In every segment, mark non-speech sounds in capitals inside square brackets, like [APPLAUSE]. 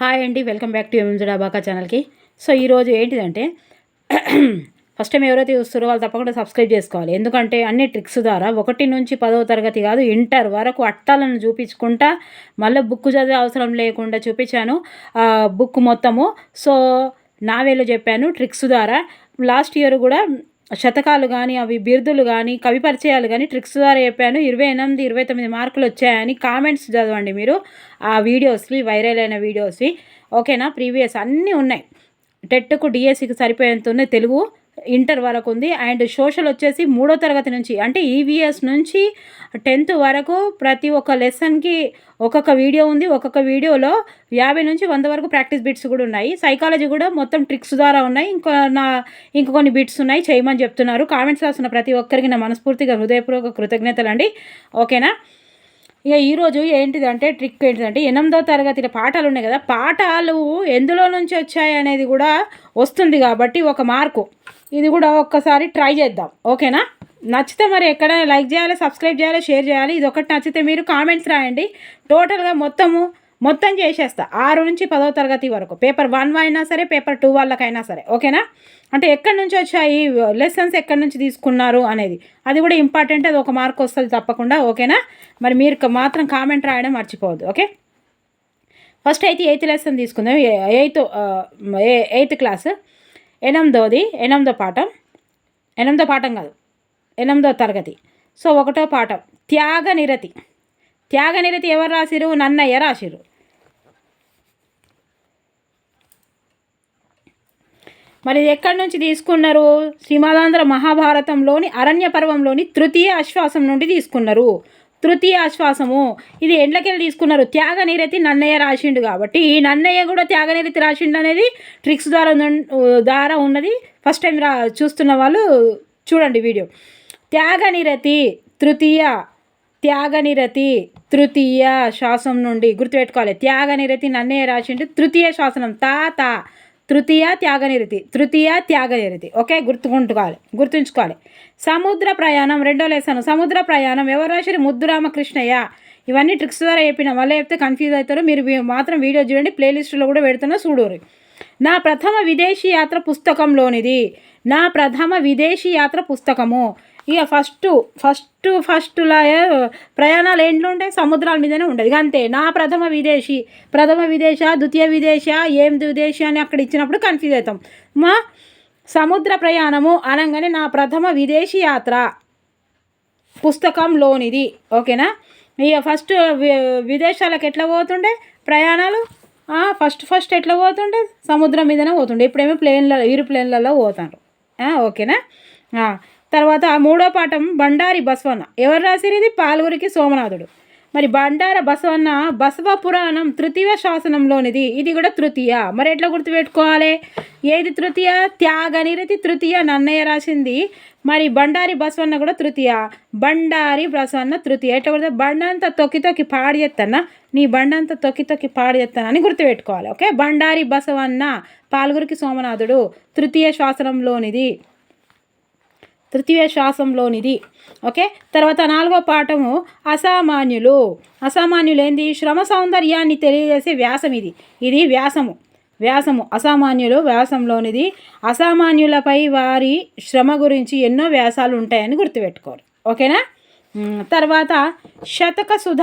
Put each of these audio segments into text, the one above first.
Hi అండి welcome back to ఎంజుడ్ అబాకా ఛానల్కి. సో ఈరోజు ఏంటిదంటే ఫస్ట్ టైం ఎవరైతే చూస్తారో వాళ్ళు తప్పకుండా సబ్స్క్రైబ్ చేసుకోవాలి. ఎందుకంటే అన్ని ట్రిక్స్ ద్వారా ఒకటి నుంచి పదవ తరగతి కాదు ఇంటర్ వరకు అట్టాలను చూపించుకుంటా మళ్ళీ బుక్ చదివే అవసరం లేకుండా చూపించాను బుక్ మొత్తము. సో నావేలో చెప్పాను ట్రిక్స్ ద్వారా. లాస్ట్ ఇయర్ కూడా శతకాలు కానీ అవి బిరుదులు కానీ కవి పరిచయాలు కానీ ట్రిక్స్ ద్వారా చెప్పాను. ఇరవై ఎనిమిది ఇరవై తొమ్మిది మార్కులు వచ్చాయని కామెంట్స్ చదవండి మీరు. ఆ వీడియోస్వి వైరల్ అయిన వీడియోస్వి. ఓకేనా? ప్రీవియస్ అన్నీ ఉన్నాయి. టెట్కు డిఎస్సికి సరిపోయేంత ఉన్నాయి తెలుగు. ఇంటర్ వరకు ఉంది. అండ్ సోషల్ వచ్చేసి మూడో తరగతి నుంచి అంటే ఈవీఎస్ నుంచి టెన్త్ వరకు ప్రతి ఒక్క లెసన్కి ఒక్కొక్క వీడియో ఉంది. ఒక్కొక్క వీడియోలో యాభై నుంచి వంద వరకు ప్రాక్టీస్ బిట్స్ కూడా ఉన్నాయి. సైకాలజీ కూడా మొత్తం ట్రిక్స్ ద్వారా ఉన్నాయి. ఇంకో నా ఇంక కొన్ని బిట్స్ ఉన్నాయి. చేయమని చెప్తున్నారు. కామెంట్స్ రాస్తున్న ప్రతి ఒక్కరికి నా మనస్ఫూర్తిగా హృదయపూర్వక కృతజ్ఞతలు అండి ఓకేనా? ఇక ఈరోజు ఏంటిదంటే ట్రిక్ ఏంటిదంటే ఎనిమిదో తరగతిలో పాఠాలు ఉన్నాయి కదా పాఠాలు ఎందులో నుంచి వచ్చాయి అనేది కూడా వస్తుంది కాబట్టి ఒక మార్కు. ఇది కూడా ఒక్కసారి ట్రై చేద్దాం. ఓకేనా? నచ్చితే మరి ఎక్కడైనా లైక్ చేయాలి సబ్స్క్రైబ్ చేయాలి షేర్ చేయాలి. ఇది ఒకటి నచ్చితే మీరు కామెంట్స్ రాయండి. టోటల్గా మొత్తము మొత్తం చేసేస్తా. ఆరు నుంచి పదో తరగతి వరకు. పేపర్ వన్ అయినా సరే పేపర్ టూ వాళ్ళకైనా సరే. ఓకేనా? అంటే ఎక్కడి నుంచి వచ్చాయి? లెసన్స్ ఎక్కడి నుంచి తీసుకున్నారు అనేది. అది కూడా ఇంపార్టెంట్ అది ఒక మార్క్ వస్తుంది తప్పకుండా. ఓకేనా? మరి మీరు మాత్రం కామెంట్ రాయడం మర్చిపోవద్దు. ఓకే? ఫస్ట్ అయితే ఎయిత్ లెసన్ తీసుకుందాం. Eighth eighth class. ఎనిమిదోది ఎనిమిదో పాఠం. ఎనిమిదో పాఠం కాదు. ఎనిమిదో తరగతి. సో ఒకటో పాఠం. త్యాగ నిరతి. త్యాగ నిరతి ఎవరు రాసిరు? నన్నయ్య రాసిరు. మరి ఇది ఎక్కడి నుంచి తీసుకున్నారు? శ్రీమాదాంధ్ర మహాభారతంలోని అరణ్య పర్వంలోని తృతీయ ఆశ్వాసం నుండి తీసుకున్నారు. తృతీయ ఆశ్వాసము. ఇది ఎండ్లకెళ్ళి తీసుకున్నారు. త్యాగ నిరతి నన్నయ్య రాసిండు కాబట్టి ఈ నన్నయ్య కూడా త్యాగ నిరతి రాసిండు అనేది ట్రిక్స్ ద్వారా ద్వారా ఉన్నది. ఫస్ట్ టైం రా చూస్తున్న వాళ్ళు చూడండి వీడియో. త్యాగ నిరతి తృతీయ త్యాగనిరతి తృతీయ శ్వాసం నుండి గుర్తుపెట్టుకోవాలి. త్యాగనిరతి నన్నే నన్నయ్య రాసిండు. తృతీయ శ్వాసనం తా తా. తృతీయ త్యాగనిరతి. తృతీయ త్యాగనిరతి. ఓకే గుర్తుకుంటుకోవాలి. గుర్తుంచుకోవాలి. సముద్ర ప్రయాణం. రెండో లేసాను. సముద్ర ప్రయాణం. ఎవరు రాశారు? ముద్దురామకృష్ణయ్య. ఇవన్నీ ట్రిక్స్ ద్వారా చెప్పిన మళ్ళీ చెప్తే కన్ఫ్యూజ్ అవుతారు. మీరు మాత్రం వీడియో చూడండి. ప్లేలిస్ట్లో కూడా పెడుతున్నా చూడరు. నా ప్రథమ విదేశీ యాత్ర పుస్తకంలోనిది. నా ప్రథమ విదేశీ యాత్ర పుస్తకము. ఇక ఫస్ట్ ఫస్ట్ ఫస్ట్లా ప్రయాణాలు ఏంట్లో ఉంటాయి సముద్రాల మీదనే ఉండదు. అంతే. నా ప్రథమ విదేశీ ప్రథమ విదేశ ద్వితీయ విదేశ ఏం విదేశీ అని అక్కడ ఇచ్చినప్పుడు కన్ఫ్యూజ్ అవుతాం. మా సముద్ర ప్రయాణము అనగానే నా ప్రథమ విదేశీ యాత్ర పుస్తకంలోనిది ఓకేనా? ఇక ఫస్ట్ విదేశాలకు ఎట్లా పోతుండే? ప్రయాణాలు? ఫస్ట్ ఫస్ట్ ఎట్లా పోతుండే? సముద్రం మీదనే పోతుండే. ఇప్పుడేమో ప్లేన్లలో ఇరు ప్లేన్లలో పోతారు ఓకేనా? తర్వాత మూడో పాఠం బండారి బసవన్న. ఎవరు రాసిరు ఇది పాల్గురికి సోమనాథుడు. మరి బండార బసవన్న బసవ పురాణం తృతీయ శాసనంలోనిది. ఇది కూడా తృతీయ. మరి ఎట్లా గుర్తుపెట్టుకోవాలి? ఏది తృతీయ? త్యాగ నిరతి తృతీయ నన్నయ్య రాసింది. మరి బండారి బసవన్న కూడా తృతీయ. బండారి బసవన్న తృతీయ. ఎట్లా కూడా బండంతా తొక్కి తొక్కి పాడి చేస్తానా నీ బండంతా తొక్కి తొక్కి పాడి చేస్తానని గుర్తుపెట్టుకోవాలి. ఓకే? బండారి బసవన్న పాల్గురికి సోమనాథుడు తృతీయ శాసనంలోనిది. తృతీయ శ్వాసంలోనిది ఓకే? తర్వాత నాలుగో పాఠము అసామాన్యులు. అసామాన్యులు ఏంది శ్రమ సౌందర్యాన్ని తెలియజేసే వ్యాసం ఇది ఇది వ్యాసము. వ్యాసము. అసామాన్యులు వ్యాసంలోనిది. అసామాన్యులపై వారి శ్రమ గురించి ఎన్నో వ్యాసాలు ఉంటాయని గుర్తుపెట్టుకోరు. ఓకేనా? తర్వాత శతక సుధ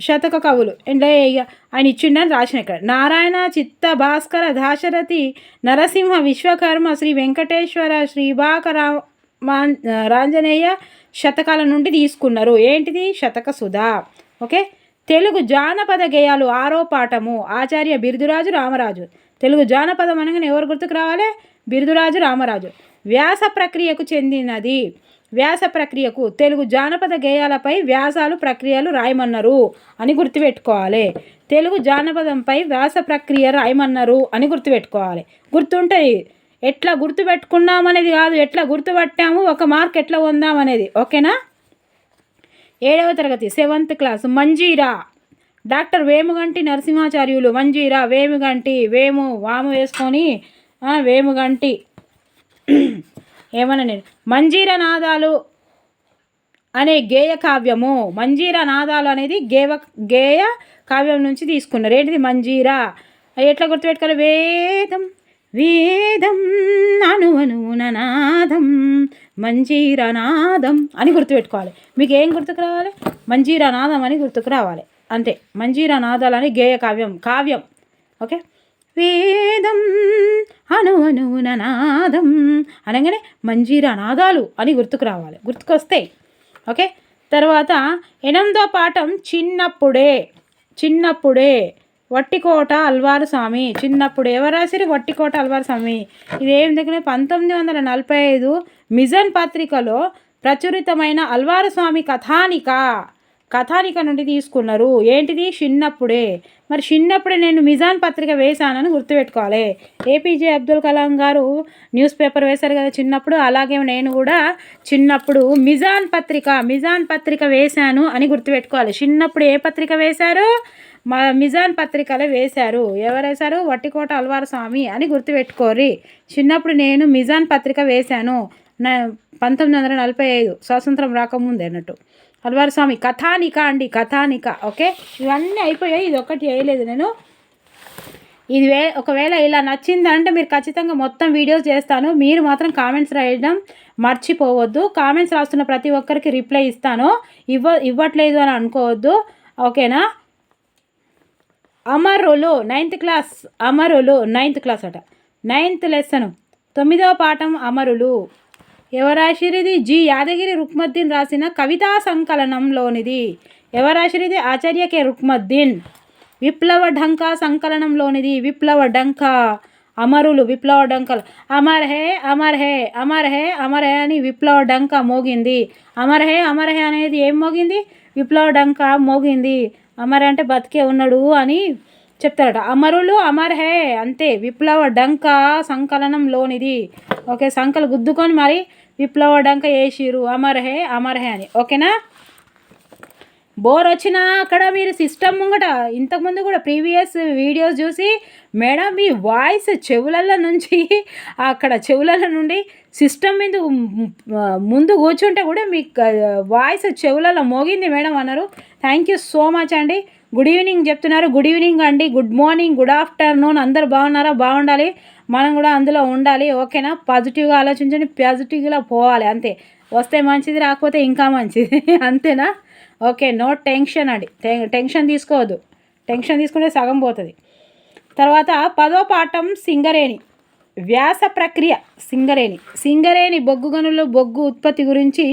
శతక కవులు. అంటే ఆయన ఇచ్చిండని రాసిన ఇక్కడ. నారాయణ చిత్త భాస్కర దాశరథి నరసింహ విశ్వకర్మ శ్రీ వెంకటేశ్వర శ్రీభాకరావు రాంజనేయ శతకాల నుండి తీసుకున్నారు. ఏంటిది? శతక సుధా ఓకే? తెలుగు జానపద గేయాలు ఆరో పాఠము. ఆచార్య బిరుదురాజు రామరాజు. తెలుగు జానపదం అనగానే ఎవరు గుర్తుకు రావాలి? బిరుదురాజు రామరాజు. వ్యాస ప్రక్రియకు చెందినది. వ్యాస ప్రక్రియకు తెలుగు జానపద గేయాలపై వ్యాసాలు ప్రక్రియలు రాయమన్నారు అని గుర్తుపెట్టుకోవాలి. తెలుగు జానపదంపై వ్యాస ప్రక్రియ రాయమన్నారు అని గుర్తుపెట్టుకోవాలి. గుర్తుంటాయి. ఎట్లా గుర్తుపెట్టుకున్నామనేది కాదు. ఎట్లా గుర్తుపట్టాము? ఒక మార్క్ ఎట్లా పొందామనేది. ఓకేనా? ఏడవ తరగతి seventh class Manjira. Doctor Vemuganti Narasimhacharyulu. Manjira Vemuganti వేము వాము వేసుకొని వేముగంటి. ఏమన్నా? నేను మంజీర నాదాలు అనే గేయ కావ్యము. మంజీర నాదాలు అనేది గేవ గేయ కావ్యం నుంచి తీసుకున్నారు. ఏంటిది? మంజీరా. ఎట్లా గుర్తుపెట్టుకోవాలి? వేదం. వేదం అను అనువున నాదం మంజీరనాదం అని గుర్తుపెట్టుకోవాలి. మీకు ఏం గుర్తుకు రావాలి? మంజీరనాదం అని గుర్తుకు రావాలి. అంతే. మంజీరనాదాలని గేయ కావ్యం కావ్యం. ఓకే? వేదం అను నాదం అనగానే మంజీరా నాదాలు అని గుర్తుకు రావాలి. గుర్తుకొస్తాయి ఓకే? తర్వాత ఎనిమిదో పాఠం చిన్నప్పుడే చిన్నప్పుడే. వట్టికోట అల్వారు స్వామి. చిన్నప్పుడు ఎవరు రాసిరు వట్టికోట అల్వారు స్వామి. ఇదేం దగ్గర పంతొమ్మిది వందల నలభై ఐదు మిజన్ పత్రికలో ప్రచురితమైన అల్వారు స్వామి కథానిక. కథానిక నుండి తీసుకున్నారు. ఏంటిది? చిన్నప్పుడే. మరి చిన్నప్పుడే నేను మిజాన్ పత్రిక వేశానని గుర్తుపెట్టుకోవాలి. ఏపీజే అబ్దుల్ కలాం గారు న్యూస్ పేపర్ వేశారు కదా చిన్నప్పుడు. అలాగే నేను కూడా చిన్నప్పుడు మిజాన్ పత్రిక మిజాన్ పత్రిక వేశాను అని గుర్తుపెట్టుకోవాలి. చిన్నప్పుడు ఏ పత్రిక వేశారు? మా మిజాన్ పత్రికలో వేశారు. ఎవరేశారు వట్టికోట అల్వారు స్వామి అని గుర్తుపెట్టుకోరి చిన్నప్పుడు నేను మిజాన్ పత్రిక వేశాను. నా పంతొమ్మిది వందల నలభై ఐదు స్వాతంత్రం రాకముందే అన్నట్టు. అల్వారు స్వామి కథానిక అండి కథానిక. ఓకే? ఇవన్నీ అయిపోయాయి. ఇది ఒకటి చేయలేదు నేను. ఇది వే ఒకవేళ ఇలా నచ్చిందంటే మీరు ఖచ్చితంగా మొత్తం వీడియోస్ చేస్తాను. మీరు మాత్రం కామెంట్స్ రాయడం మర్చిపోవద్దు. కామెంట్స్ రాస్తున్న ప్రతి ఒక్కరికి రిప్లై ఇస్తాను. ఇవ్వ ఇవ్వట్లేదు అని అనుకోవద్దు. ఓకేనా? అమరులు నైన్త్ క్లాస్ అమరులు నైన్త్ క్లాస్ అట. నైన్త్ లెసన్ తొమ్మిదవ పాఠం అమరులు. ఎవరాశిరిది జి. యాదగిరి రుక్మద్దీన్ రాసిన కవితా సంకలనంలోనిది. ఎవరాశిరిది ఆచార్య కె. రుక్మద్దీన్. విప్లవ ఢంకా సంకలనంలోనిది. విప్లవ డంక అమరులు విప్లవ డంకలు అమర్ హే అమర్ హే అమర్ హే అమర్ హే అని విప్లవ డంక మోగింది. అమర్ హే అమర్ హే అనేది ఏం మోగింది? విప్లవ డంక మోగింది. అమర్ అంటే బతికే ఉన్నాడు అని చెప్తారట. అమరులు అమర్ హే అంతే. విప్లవ డంక సంకలనంలోనిది. ఓకే సంకలు గుద్దుకొని మరి విప్లవ డంక వేసిరు అమర్ హే అమర్ హే అని. ఓకేనా? బోర్ వచ్చినా అక్కడ మీరు సిస్టమ్ ముంగట ఇంతకుముందు కూడా ప్రీవియస్ వీడియోస్ చూసి మేడం మీ వాయిస్ చెవులల్లో నుంచి అక్కడ చెవులల నుండి సిస్టమ్ మీద ముందు కూర్చుంటే కూడా మీ వాయిస్ చెవులలో మోగింది మేడం అన్నారు. థ్యాంక్ యూ సో మచ్ అండి. గుడ్ ఈవినింగ్ చెప్తున్నారు. గుడ్ ఈవినింగ్ అండి. గుడ్ మార్నింగ్ గుడ్ ఆఫ్టర్నూన్ అందరు బాగున్నారా? బాగుండాలి. మనం కూడా అందులో ఉండాలి. ఓకేనా? పాజిటివ్గా ఆలోచించండి. పాజిటివ్గా పోవాలి. అంతే. వస్తే మంచిది రాకపోతే ఇంకా మంచిది. [LAUGHS] అంతేనా? ఓకే నో టెన్షన్ అండి. టెన్షన్ తీసుకోవద్దు. టెన్షన్ తీసుకుంటే సగం పోతుంది. తర్వాత పదో పాఠం సింగరేణి. వ్యాస ప్రక్రియ సింగరేణి. సింగరేణి బొగ్గు గనులు బొగ్గు ఉత్పత్తి గురించి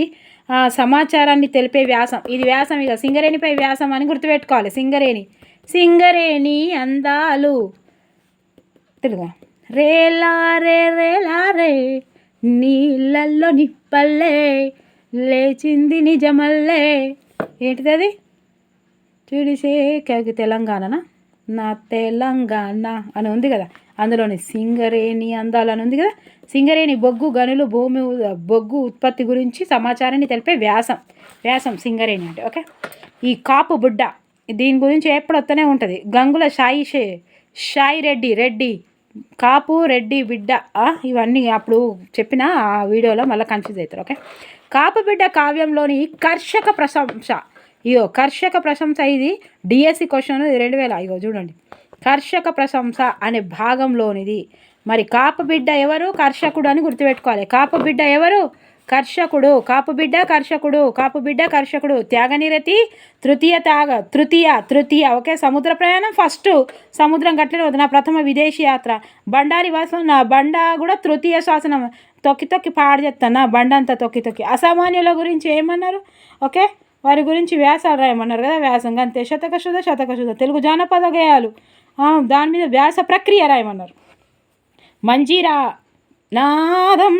సమాచారాన్ని తెలిపే వ్యాసం. ఇది వ్యాసం ఇక. సింగరేణిపై వ్యాసం అని గుర్తుపెట్టుకోవాలి. సింగరేణి. సింగరేణి అందాలు. తెలుగు రేలా రే రేలా రే నీళ్ళల్లో నిప్పల్లే లేచింది నిజమల్లే. ఏంటిది అది? చూడిసే తెలంగాణనా? నా తెలంగాణ అని ఉంది కదా. అందులోని సింగరేణి అందాలు అని ఉంది కదా. సింగరేణి బొగ్గు గనులు భూమి బొగ్గు ఉత్పత్తి గురించి సమాచారాన్ని తెలిపే వ్యాసం. వ్యాసం సింగరేణి అంటే ఓకే? ఈ కాపు బుడ్డ దీని గురించి ఎప్పుడు వస్తూనే ఉంటుంది. గంగుల సాయి షాయి రెడ్డి రెడ్డి. కాపు రెడ్డి బిడ్డ ఇవన్నీ అప్పుడు చెప్పిన ఆ వీడియోలో మళ్ళీ కన్ఫ్యూజ్ అవుతారు ఓకే కాపు బిడ్డ కావ్యంలోని కర్షక ప్రశంస. ఇగో కర్షక ప్రశంస ఇది డిఎస్సి క్వశ్చన్ రెండు వేల ఇగో చూడండి. కర్షక ప్రశంస అనే భాగంలోనిది. మరి కాపు బిడ్డ ఎవరు? కర్షకుడు అని గుర్తుపెట్టుకోవాలి. కాపు బిడ్డ ఎవరు? కర్షకుడు కాపుబిడ్డ కర్షకుడు కాపుబిడ్డ కర్షకుడు. త్యాగనిరతి తృతీయ త్యాగ తృతీయ తృతీయ. ఓకే సముద్ర ప్రయాణం ఫస్ట్. సముద్రం గట్లనే నా ప్రథమ విదేశీ యాత్ర. బండారి వాసం నా బండ కూడా తృతీయ శాసనం తొక్కి తొక్కి పాడు చెప్తాను నా బండ అంతా తొక్కి తొక్కి. అసామాన్యుల గురించి ఏమన్నారు? ఓకే? వారి గురించి వ్యాసాలు రాయమన్నారు కదా వ్యాసం అంతే. శతక శుద్ధ శతక శుద్ధ. తెలుగు జానపద గేయాలు. దాని మీద వ్యాస ప్రక్రియ రాయమన్నారు. మంజీరా నాదం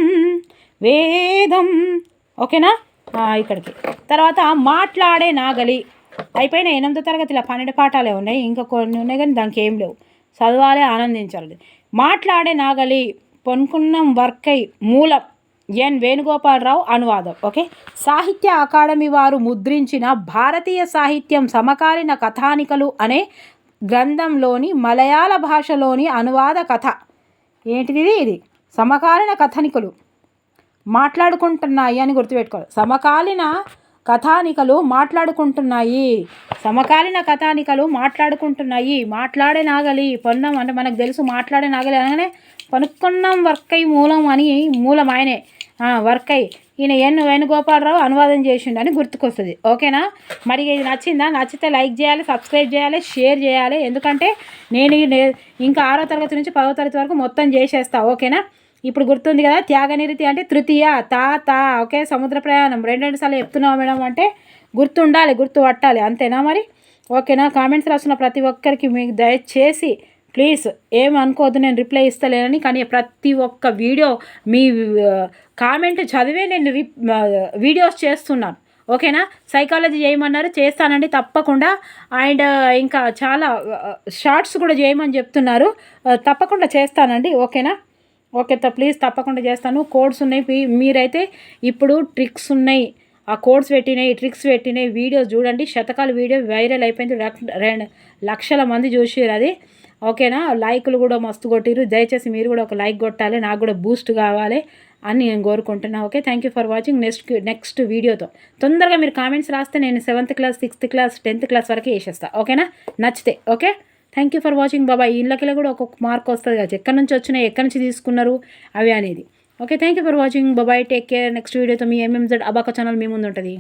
వేదం. ఓకేనా? ఇక్కడికి. తర్వాత మాట్లాడే నాగలి. అయిపోయిన ఎనిమిదో తరగతిలో పన్నెండు పాఠాలే ఉన్నాయి. ఇంకా కొన్ని ఉన్నాయి కానీ దానికి ఏం లేవు. చదవాలి ఆనందించాలి. మాట్లాడే నాగలి పొన్కున్నం వర్కై మూలం ఎన్ వేణుగోపాలరావు అనువాదం. ఓకే? సాహిత్య అకాడమీ వారు ముద్రించిన భారతీయ సాహిత్యం సమకాలీన కథానికలు అనే గ్రంథంలోని మలయాళ భాషలోని అనువాద కథ. ఏంటిది ఇది? సమకాలీన కథనికలు. మాట్లాడుకుంటున్నాయి అని గుర్తుపెట్టుకోవాలి. సమకాలీన కథానికలు మాట్లాడుకుంటున్నాయి. సమకాలీన కథానికలు మాట్లాడుకుంటున్నాయి. మాట్లాడే నాగలి పొన్నం అంటే మనకు తెలుసు మాట్లాడే నాగలి అనగానే పనుక్కున్నాం వర్కై మూలం అని మూలం ఆయనే. వర్కై. ఈయన ఎన్ వేణుగోపాలరావు అనువాదం చేసిండు అని గుర్తుకొస్తుంది. ఓకేనా? మరి ఇది నచ్చిందా? నచ్చితే లైక్ చేయాలి సబ్స్క్రైబ్ చేయాలి షేర్ చేయాలి. ఎందుకంటే నేను ఇంకా ఆరో తరగతి నుంచి పదో తరగతి వరకు మొత్తం చేసేస్తా. ఓకేనా? ఇప్పుడు గుర్తుంది కదా త్యాగనిరితి అంటే తృతీయ తా తా ఓకే సముద్ర ప్రయాణం. రెండు రెండు సార్లు చెప్తున్నావు మేడం అంటే గుర్తుండాలి గుర్తు పట్టాలి అంతేనా మరి? ఓకేనా? కామెంట్స్ రాసిన ప్రతి ఒక్కరికి మీకు దయచేసి ప్లీజ్ ఏం అనుకోవద్దు నేను రిప్లై ఇస్తలేనని కానీ ప్రతి ఒక్క వీడియో మీ కామెంట్ చదివే నేను రిప్ వీడియోస్ చేస్తున్నాను. ఓకేనా? సైకాలజీ చేయమన్నారు చేస్తానండి తప్పకుండా. అండ్ ఇంకా చాలా షార్ట్స్ కూడా చేయమని చెప్తున్నారు. తప్పకుండా చేస్తానండి ఓకేనా? ఓకే త ప్లీజ్ తప్పకుండా చేస్తాను. కోడ్స్ ఉన్నాయి. మీరైతే ఇప్పుడు ట్రిక్స్ ఉన్నాయి. ఆ కోడ్స్ పెట్టినాయి ట్రిక్స్ పెట్టినాయి. వీడియోస్ చూడండి. శతకాల వీడియో వైరల్ అయిపోయింది. రెండు లక్షల మంది చూసిర్రు అది. ఓకేనా లైకులు కూడా మస్తు కొట్టిర్రు. దయచేసి మీరు కూడా ఒక లైక్ కొట్టాలి. నాకు కూడా బూస్ట్ కావాలి అని నేను కోరుకుంటున్నా. Okay thank you for watching next next వీడియోతో తొందరగా మీరు కామెంట్స్ రాస్తే నేను seventh class sixth class tenth class వరకు వేసేస్తాను ఓకేనా నచ్చితే. Okay thank you for watching బాబా ఇళ్ళకి కూడా ఒక్కొక్క మార్క్ వస్తుంది కదా. ఎక్కడి నుంచి వచ్చినాయి ఎక్కడి నుంచి తీసుకున్నారు అవి అనేది. Okay thank you for watching బాబాయ్. Take care. నెక్స్ట్ వీడియోతో మీ ఎంఎంజెడ్ అబాక ఛానల్ మీ ముందు ఉంటుంది.